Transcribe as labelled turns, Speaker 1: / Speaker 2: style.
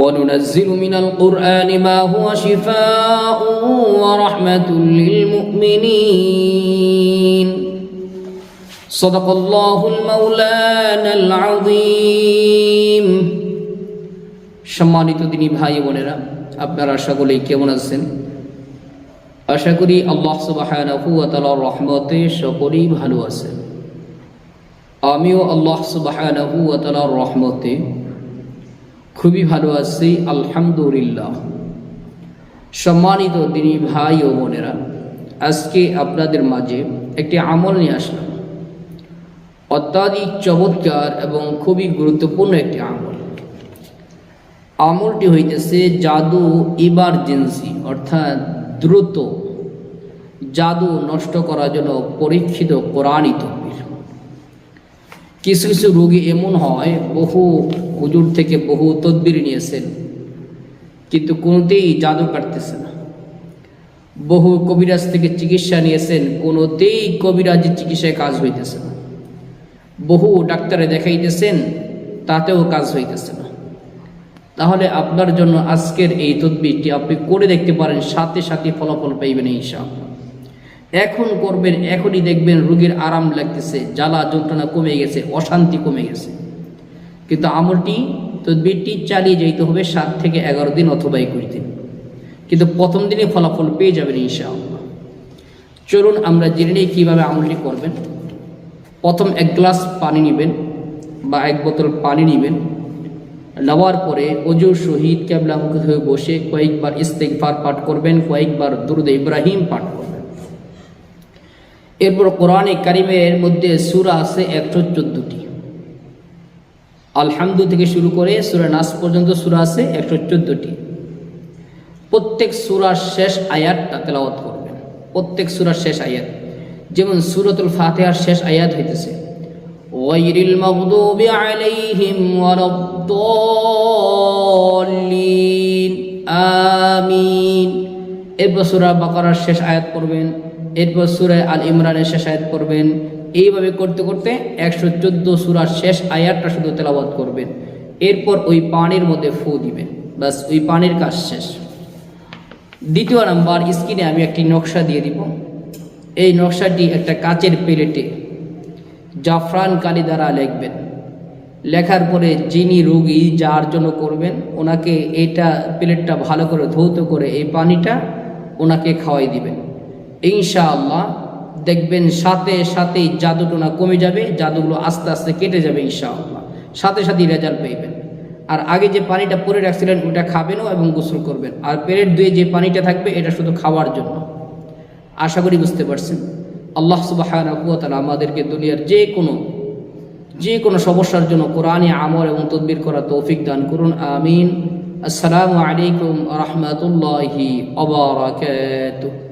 Speaker 1: وننزل من القرآن ما هو شفاء ورحمة للمؤمنين صدق الله المولانا العظيم সম্মানিত দিনী ভাই বোনেরা আপনারা সকলেই কেমন আছেন আশা করি আল্লাহ সুবাহানাহু ওয়া তাআলার রহমতে সকলেই ভালো আছেন আমিও আল্লাহ সুবাহানাহু ওয়া তাআলার রহমতে খুবই ভালো আছি, আলহামদুলিল্লাহ। সম্মানিত দিনী ভাই ও বোনেরা, আজকে আপনাদের মাঝে একটি আমল নিয়ে আসলাম। অত্যাধিক চমৎকার এবং খুবই গুরুত্বপূর্ণ একটি আমল। আমলটি হইতেছে জাদু ইমার্জেন্সি অর্থাৎ দ্রুত জাদু নষ্ট করার জন্য পরীক্ষিত কোরআনই তকবির কিছু কিছু রোগী এমন হয়, বহু হুজুর থেকে বহু তদবির নিয়েছেন, কিন্তু কোনোতেই জাদু কাটতেছে না। বহু কবিরাজ থেকে চিকিৎসা নিয়েছেন, কোনোতেই কবিরাজের চিকিৎসায় কাজ হইতেছে না। বহু ডাক্তারে দেখাইতেছেন, তাতেও কাজ হইতেছে না। তাহলে আপনার জন্য আজকের এই তদবিরটি আপনি করে দেখতে পারেন, সাথে সাথে ফলাফল পাইবেন ইনশাআল্লাহ। এখন করবেন, এখনই দেখবেন রোগীর আরাম লাগতেছে, জ্বালা যন্ত্রণা কমে গেছে, অশান্তি কমে গেছে। কিন্তু আমলটি, তদবিরটি চালিয়ে যেতে হবে সাত থেকে এগারো দিন অথবা একুশ দিন। কিন্তু প্রথম দিনে ফলাফল পেয়ে যাবেন ইনশাআল্লাহ। চলুন আমরা জেনে নিই কীভাবে আমলটি করবেন। প্রথম এক গ্লাস পানি নেবেন বা এক বোতল পানি নেবেন। নেওয়ার পরে অজুর শহীদ ক্যাবলামুখী হয়ে বসে কয়েকবার ইস্তেকফার পাঠ করবেন, কয়েকবার দুরুদ ইব্রাহিম পাঠ করবেন। এরপর কোরআনে কারিমের মধ্যে সুরা আছে একশো চোদ্দটি। আলহামদু থেকে শুরু করে সুরা নাস পর্যন্ত সুরা আছে একশো চোদ্দটি। প্রত্যেক সুরার শেষ আয়াতটা তেলাওয়াত করবেন। প্রত্যেক সুরার শেষ আয়াত। যেমন সুরতুল ফাতেহার শেষ আয়াত হইতেছে আমিন। এরপর সূরা বাকারার শেষ আয়াত পড়বেন এরপর সুরায় আল ইমরানের শেষ আয়াত পড়বেন। এইভাবে করতে করতে একশো চোদ্দ সুরার শেষ আয়াতটা শুধু তেলাবাদ করবেন। এরপর ওই পানির মধ্যে ফু দিবেন। বাস ওই পানির কাজ শেষ। দ্বিতীয় নাম্বার, স্ক্রিনে আমি একটি নকশা দিয়ে দিব। এই নকশাটি একটা কাচের প্লেটে জাফরান কালি দ্বারা লিখবেন। লেখার পরে যিনি রোগী যার জন্য করবেন, ওনাকে এটা প্লেটটা ভালো করে ধৌত করে এই পানিটা ওনাকে খাওয়াই দিবেন। ইনশাআল্লাহ দেখবেন সাথে সাথেই জাদুটোনা কমে যাবে, জাদুগুলো আস্তে আস্তে কেটে যাবে ইনশাআল্লাহ। সাথে সাথেই রেজাল্ট পেয়েবেন আর আগে যে পানিটা পরে রাখছিলেন, ওটা খাবেনও এবং গোসল করবেন। আর প্লেট দুয়ে যে পানিটা থাকবে, এটা শুধু খাওয়ার জন্য। আশা করি বুঝতে পারছেন। আল্লাহ সুবাহ আমাদেরকে দুনিয়ার যে কোনো যে কোনো সমস্যার জন্য কোরআনে আমল এবং তদবির করা তৌফিক দান করুন। আমিন। আসসালামু আলাইকুম রহমতুল্লাহি